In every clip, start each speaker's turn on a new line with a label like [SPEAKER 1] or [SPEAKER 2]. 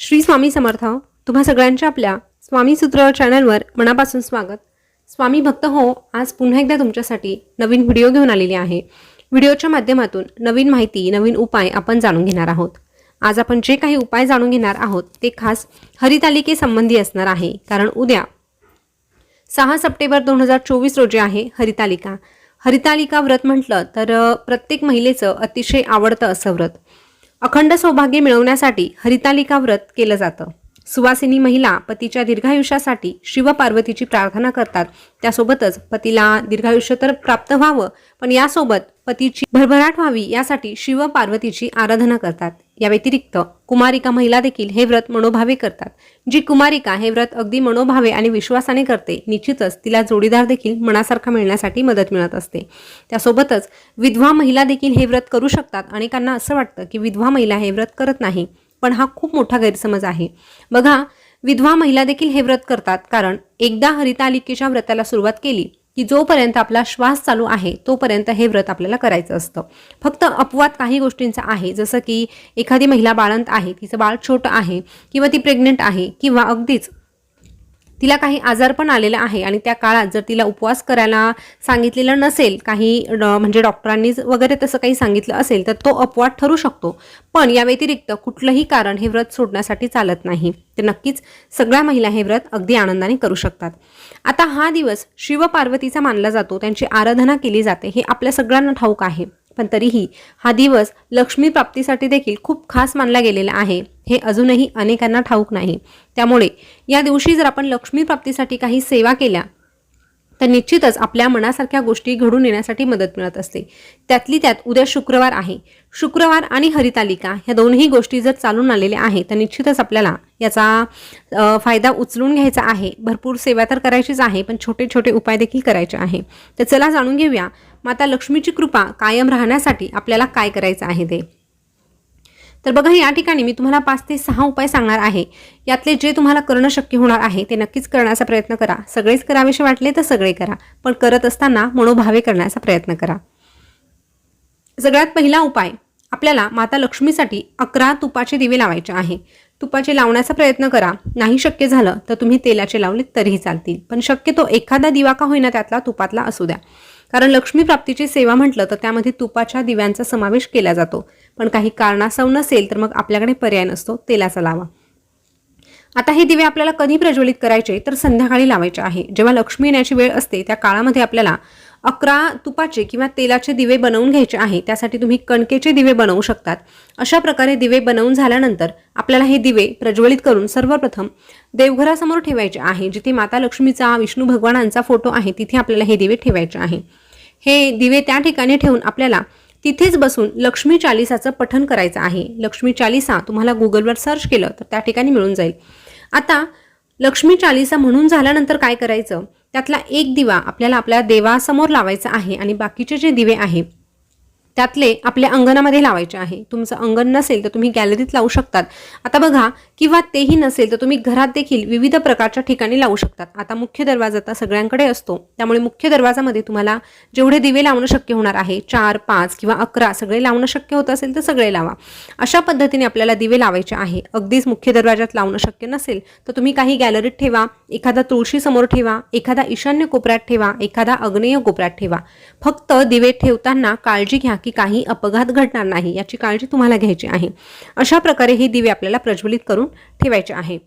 [SPEAKER 1] श्री स्वामी समर्थ तुम्हा सगळ्यांच्या आपल्या स्वामी सूत्र चॅनलवर मनापासून स्वागत. स्वामी भक्त हो आज पुन्हा एकदा तुमच्यासाठी नवीन व्हिडिओ घेऊन आलेली आहे. व्हिडिओच्या माध्यमातून नवीन माहिती नवीन उपाय आपण जाणून घेणार आहोत. आज आपण जे काही उपाय जाणून घेणार आहोत ते खास हरितालिकेसंबंधी असणार आहे. कारण उद्या सहा सप्टेंबर दोन हजार चोवीस रोजी आहे हरितालिका. हरितालिका व्रत म्हटलं तर प्रत्येक महिलेचं अतिशय आवडतं असं व्रत. अखंड सौभाग्य मिळवण्यासाठी हरितालिका व्रत केलं जातं. सुवासिनी महिला पतीच्या दीर्घायुष्यासाठी शिवपार्वतीची प्रार्थना करतात. त्यासोबतच पतीला दीर्घायुष्य तर प्राप्त व्हावं पण यासोबत पतीची भरभराट व्हावी यासाठी शिव पार्वतीची आराधना करतात. या व्यतिरिक्त कुमारिका महिला देखील हे व्रत मनोभावे करतात. जी कुमारिका हे व्रत अगदी मनोभावे आणि विश्वासाने करते निश्चितच तिला जोडीदार देखील मनासारखा मिळण्यासाठी मदत मिळत असते. त्यासोबतच विधवा महिला देखील हे व्रत करू शकतात. अनेकांना असं वाटतं की विधवा महिला हे व्रत करत नाही पण हा खूप मोठा गैरसमज आहे. बघा विधवा महिला देखील हे व्रत करतात कारण एकदा हरितालिकेच्या व्रताला सुरुवात केली की जोपर्यंत आपला श्वास चालू आहे तोपर्यंत हे व्रत आपल्याला करायचं असतं. फक्त अपवाद काही गोष्टींचा आहे जसं की एखादी महिला बाळंत आहे तिचं बाळ छोटं आहे किंवा ती प्रेग्नेंट आहे किंवा अगदीच तिला काही आजार पण आलेला आहे आणि त्या काळात जर तिला उपवास करायला सांगितलेलं नसेल काही ड- म्हणजे डॉक्टरांनी वगैरे तसं काही सांगितलं असेल तर तो अपवाद ठरू शकतो. पण या व्यतिरिक्त कुठलंही कारण हे व्रत सोडण्यासाठी चालत नाही. तर नक्कीच सगळ्या महिला हे व्रत अगदी आनंदाने करू शकतात. आता हा दिवस शिवपार्वतीचा मानला जातो. त्यांची आराधना केली जाते. हे आपल्या सगळ्यांना ठाऊक आहे. पण तरीही हा दिवस लक्ष्मी प्राप्तीसाठी देखील खूप खास मानला गेलेला आहे. हे अजूनही अनेकांना ठाऊक नाही. त्यामुळे या दिवशी जर आपण लक्ष्मी प्राप्तीसाठी काही सेवा केल्या तर निश्चितच आपल्या मनासारख्या गोष्टी घडून येण्यासाठी मदत मिळत असते. त्यातली त्यात उद्या शुक्रवार आहे. शुक्रवार आणि हरितालिका ह्या दोन्ही गोष्टी जर चालून आलेल्या आहेत तर निश्चितच आपल्याला याचा फायदा उचलून घ्यायचा आहे. भरपूर सेवा तर करायचीच आहे पण छोटे छोटे उपाय देखील करायचे आहे. तर चला जाणून घेऊया माता लक्ष्मीची कृपा कायम राहण्यासाठी आपल्याला काय करायचं आहे ते. तर बघा या ठिकाणी मी तुम्हाला पाच ते सहा उपाय सांगणार आहे. यातले जे तुम्हाला करणं शक्य होणार आहे ते नक्कीच करण्याचा प्रयत्न करा. सगळेच करावेसे वाटले तर सगळे करा पण करत असताना मनोभावे करण्याचा प्रयत्न करा. सगळ्यात पहिला उपाय आपल्याला माता लक्ष्मीसाठी अकरा तुपाचे दिवे लावायचे आहे. तुपाचे लावण्याचा प्रयत्न करा. नाही शक्य झालं तर तुम्ही तेलाचे लावले तरीही चालतील. पण शक्यतो एखादा दिवा का होईना त्यातला तुपातला असू द्या. कारण लक्ष्मी प्राप्तीची सेवा म्हटलं तर त्यामध्ये तुपाच्या दिव्यांचा समावेश केला जातो. पण काही कारणास्तव नसेल तर मग आपल्याकडे पर्याय नसतो तेलाचा लावा. आता हे दिवे आपल्याला कधी प्रज्वलित करायचे? तर संध्याकाळी लावायचे आहे. जेव्हा लक्ष्मी येण्याची वेळ असते त्या काळामध्ये आपल्याला अकरा तुपाचे किंवा तेलाचे दिवे बनवून घ्यायचे आहे त्यासाठी तुम्ही कणकेचे दिवे बनवू शकतात. अशा प्रकारे दिवे बनवून झाल्यानंतर आपल्याला हे दिवे प्रज्वलित करून सर्वप्रथम देवघरासमोर ठेवायचे आहे जिथे माता लक्ष्मीचा विष्णू भगवानांचा फोटो आहे तिथे आपल्याला हे दिवे ठेवायचे आहे. हे दिवे त्या ठिकाणी ठेवून आपल्याला तिथेच बसून लक्ष्मी चालिसाचं पठण करायचं आहे. लक्ष्मी चालिसा तुम्हाला गुगलवर सर्च केलं तर त्या ठिकाणी मिळून जाईल. आता लक्ष्मी चालिसा म्हणून झाल्यानंतर काय करायचं? त्यातला एक दिवा आपल्याला आपल्या देवासमोर लावायचा आहे आणि बाकीचे जे दिवे आहे त्यातले आपल्या अंगणामध्ये लावायचे आहे. तुमचं अंगण नसेल तर तुम्ही गॅलरीत लावू शकतात. आता बघा किंवा तेही नसेल तर तुम्ही घरात देखील विविध प्रकारच्या ठिकाणी लावू शकतात. आता मुख्य दरवाजा आता सगळ्यांकडे असतो. त्यामुळे मुख्य दरवाजामध्ये तुम्हाला जेवढे दिवे लावणं शक्य होणार आहे चार पाच किंवा अकरा सगळे लावणं शक्य होत असेल तर सगळे लावा. अशा पद्धतीने आपल्याला दिवे लावायचे आहे. अगदीच मुख्य दरवाजात लावणं शक्य नसेल तर तुम्ही काही गॅलरीत ठेवा एखादा तुळशी समोर ठेवा एखादा ईशान्य कोपऱ्यात ठेवा एखादा अग्नेय कोपऱ्यात ठेवा. फक्त दिवे ठेवताना काळजी घ्या की की काही अपघात घडणार नाही याची काळजी तुम्हाला घ्यायची आहे. अशा प्रकारे हे दिवे आपल्याला प्रज्वलित करून ठेवायचे आहे.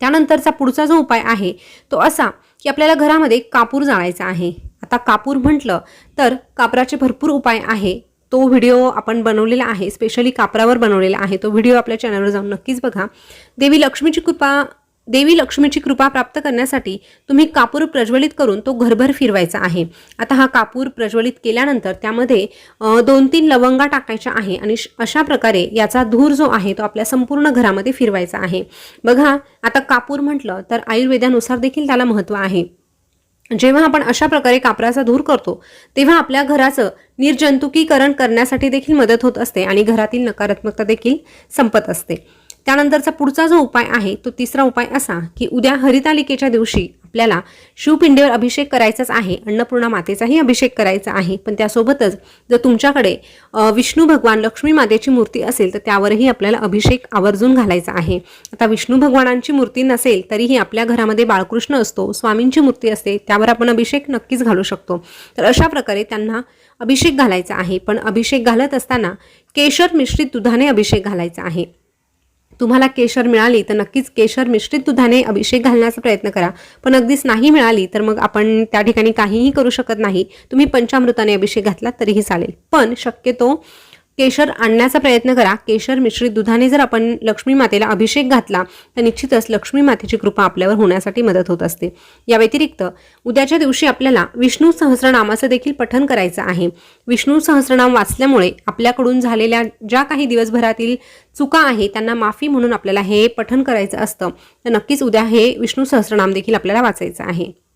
[SPEAKER 1] त्यानंतरचा पुढचा जो उपाय आहे तो असा की आपल्याला घरामध्ये कापूर जाळायचा आहे. आता कापूर म्हटलं तर कापराचे भरपूर उपाय आहे. तो व्हिडिओ आपण बनवलेला आहे स्पेशली कापरावर बनवलेला आहे. तो व्हिडिओ आपल्या चॅनलवर जाऊन नक्कीच बघा. देवी लक्ष्मीची कृपा देवी लक्ष्मीची कृपा प्राप्त करण्यासाठी तुम्ही कापूर प्रज्वलित करून तो घरभर फिरवायचा आहे. आता हा कापूर प्रज्वलित केल्यानंतर त्यामध्ये दोन तीन लवंगा टाकायच्या आहे आणि अशा प्रकारे याचा धूर जो आहे तो आपल्या संपूर्ण घरामध्ये फिरवायचा आहे. बघा आता कापूर म्हटलं तर आयुर्वेदानुसार देखील त्याला महत्त्व आहे. जेव्हा आपण अशा प्रकारे कापराचा धूर करतो तेव्हा आपल्या घराचं निर्जंतुकीकरण करण्यासाठी देखील मदत होत असते आणि घरातील नकारात्मकता देखील संपत असते. त्यानंतरचा पुढचा जो उपाय आहे तो तिसरा उपाय असा की उद्या हरितालिकेच्या दिवशी आपल्याला शिवपिंडीवर अभिषेक करायचाच आहे अन्नपूर्णा मातेचाही अभिषेक करायचा आहे. पण त्यासोबतच जर तुमच्याकडे विष्णू भगवान लक्ष्मी मातेची मूर्ती असेल तर त्यावरही आपल्याला अभिषेक आवर्जून घालायचा आहे. आता विष्णू भगवानांची मूर्ती नसेल तरीही आपल्या घरामध्ये बाळकृष्ण असतो स्वामींची मूर्ती असते त्यावर आपण अभिषेक नक्कीच घालू शकतो. तर अशा प्रकारे त्यांना अभिषेक घालायचा आहे. पण अभिषेक घालत असताना केशर मिश्रित दुधाने अभिषेक घालायचा आहे. तुम्हाला केशर मिळाली तर नक्कीच केशर मिश्रित दुधाने अभिषेक घालण्याचा प्रयत्न करा. पण अगदीच नाही मिळाली तर मग आपण त्या ठिकाणी काहीही करू शकत नाही. तुम्ही पंचामृताने अभिषेक घातला तरीही चालेल. पण शक्यतो केशर आणण्याचा प्रयत्न करा. केशर मिश्रित दुधाने जर आपण लक्ष्मी मातेला अभिषेक घातला तर निश्चितच लक्ष्मी मातेची कृपा आपल्यावर होण्यासाठी मदत होत असते. या व्यतिरिक्त उद्याच्या दिवशी आपल्याला विष्णू सहस्रनामाचं देखील पठन करायचं आहे. विष्णू सहस्रनाम वाचल्यामुळे आपल्याकडून झालेल्या ज्या काही दिवसभरातील चुका आहे त्यांना माफी म्हणून आपल्याला हे पठन करायचं असतं. तर नक्कीच उद्या हे विष्णू सहस्रनाम देखील आपल्याला वाचायचं आहे.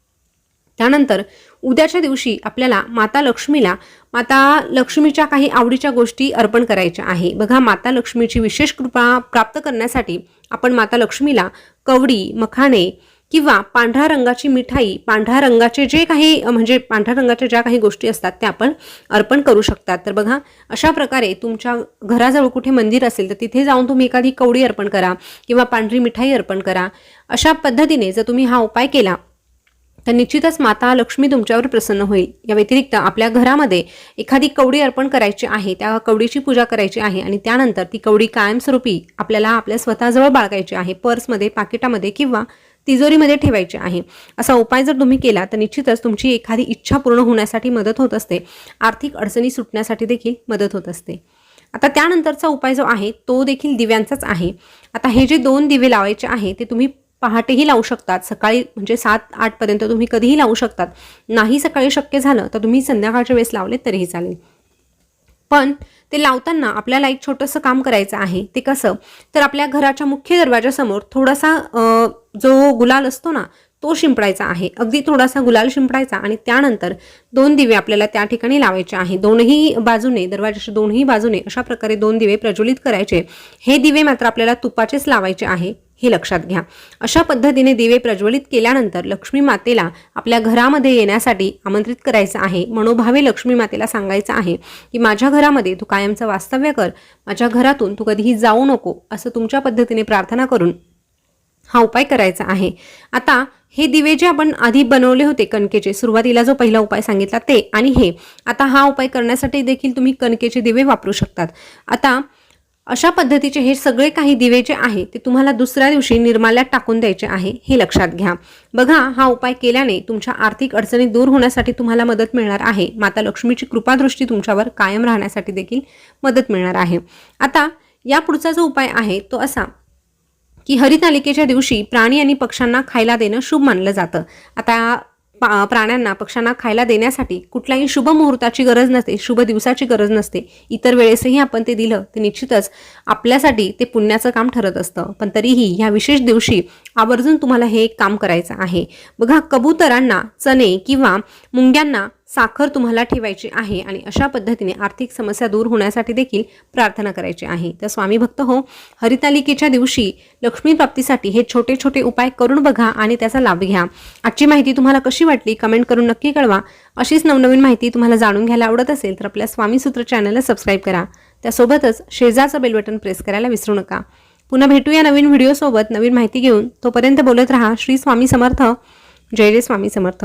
[SPEAKER 1] त्यानंतर उद्याच्या दिवशी आपल्याला माता लक्ष्मीला माता लक्ष्मीच्या काही आवडीच्या गोष्टी अर्पण करायच्या आहे. बघा माता लक्ष्मीची विशेष कृपा प्राप्त करण्यासाठी आपण माता लक्ष्मीला कवडी मखाणे किंवा पांढऱ्या रंगाची मिठाई पांढऱ्या रंगाचे जे काही म्हणजे पांढऱ्या रंगाच्या ज्या काही गोष्टी असतात त्या आपण अर्पण करू शकतात. तर बघा अशा प्रकारे तुमच्या घराजवळ कुठे मंदिर असेल तर तिथे जाऊन तुम्ही एखादी कवडी अर्पण करा किंवा पांढरी मिठाई अर्पण करा. अशा पद्धतीने जर तुम्ही हा उपाय केला तर निश्चितच माता लक्ष्मी तुमच्यावर प्रसन्न होईल. या व्यतिरिक्त आपल्या घरामध्ये एखादी कवडी अर्पण करायची आहे त्या कवडीची पूजा करायची आहे आणि त्यानंतर ती कवडी कायमस्वरूपी आपल्याला आपल्या स्वतःजवळ बाळगायची आहे पर्समध्ये पाकिटामध्ये किंवा तिजोरीमध्ये ठेवायची आहे. असा उपाय जर तुम्ही केला तर निश्चितच तुमची एखादी इच्छा पूर्ण होण्यासाठी मदत होत असते. आर्थिक अडचणी सुटण्यासाठी देखील मदत होत असते. आता त्यानंतरचा उपाय जो आहे तो देखील दिव्यांचाच आहे. आता हे जे दोन दिवे लावायचे आहे ते तुम्ही पहाटेही लावू शकतात. सकाळी म्हणजे सात आठपर्यंत तुम्ही कधीही लावू शकतात. नाही सकाळी शक्य झालं तर तुम्ही संध्याकाळच्या वेळेस लावले तरीही चालेल. पण ते लावताना आपल्याला एक छोटंसं काम करायचं आहे. ते कसं? तर आपल्या घराच्या मुख्य दरवाजासमोर थोडासा जो गुलाल असतो ना तो शिंपडायचा आहे. अगदी थोडासा गुलाल शिंपडायचा आणि त्यानंतर दोन दिवे आपल्याला त्या ठिकाणी लावायचे आहे. दोनही बाजूने दरवाजाच्या दोनही बाजूने अशा प्रकारे दोन दिवे प्रज्वलित करायचे. हे दिवे मात्र आपल्याला तुपाचेच लावायचे आहे. हे लक्षात घ्या. अशा पद्धतीने दिवे प्रज्वलित केल्यानंतर लक्ष्मी मातेला आपल्या घरामध्ये येण्यासाठी आमंत्रित करायचं आहे. मनोभावे लक्ष्मी मातेला सांगायचं आहे की माझ्या घरामध्ये तू कायमचं वास्तव्य कर. माझ्या घरातून तू कधीही जाऊ नको असं तुमच्या पद्धतीने प्रार्थना करून हा उपाय करायचा आहे. आता हे दिवे जे आपण आधी बनवले होते कणकेचे सुरुवातीला जो पहिला उपाय सांगितला ते आणि हे. आता हा उपाय करण्यासाठी देखील तुम्ही कणकेचे दिवे वापरू शकतात. आता अशा पद्धतीचे हे सगळे काही दिवे जे आहे ते तुम्हाला दुसऱ्या दिवशी निर्माल्यात टाकून द्यायचे आहे हे लक्षात घ्या. बघा हा उपाय केल्याने तुमच्या आर्थिक अडचणी दूर होण्यासाठी तुम्हाला मदत मिळणार आहे. माता लक्ष्मीची कृपादृष्टी तुमच्यावर कायम राहण्यासाठी देखील मदत मिळणार आहे. आता या पुढचा जो उपाय आहे तो असा की हरितालिकेच्या दिवशी प्राणी आणि पक्ष्यांना खायला देणं शुभ मानलं जातं. आता प्राण्यांना पक्ष्यांना खायला देण्यासाठी कुठल्याही शुभ मुहूर्ताची गरज नसते शुभ दिवसाची गरज नसते. इतर वेळेसही आपण ते दिलं तर निश्चितच आपल्यासाठी ते पुण्याचं काम ठरत असतं. पण तरीही ह्या विशेष दिवशी आवर्जून तुम्हाला हे एक काम करायचं आहे. बघा कबुतरांना चणे किंवा मुंग्यांना साखर तुम्हाला ठेवायची आहे आणि अशा पद्धतीने आर्थिक समस्या दूर होण्यासाठी देखील प्रार्थना करायची आहे. तर स्वामी भक्त हो हरितालिकेच्या दिवशी लक्ष्मी प्राप्तीसाठी हे छोटे छोटे उपाय करून बघा आणि त्याचा लाभ घ्या. आजची माहिती तुम्हाला कशी वाटली कमेंट करून नक्की कळवा. अशीच नवनवीन माहिती तुम्हाला जाणून घ्यायला आवडत असेल तर आपल्या स्वामी सूत्र चॅनलला सबस्क्राईब करा. त्यासोबतच शेजारचं बेल बटन प्रेस करायला विसरू नका. पुन्हा भेटूया नवीन व्हिडिओसोबत. नवीन माहिती घेऊन तोपर्यंत बोलत राहा. श्री स्वामी समर्थ. जय जय स्वामी समर्थ.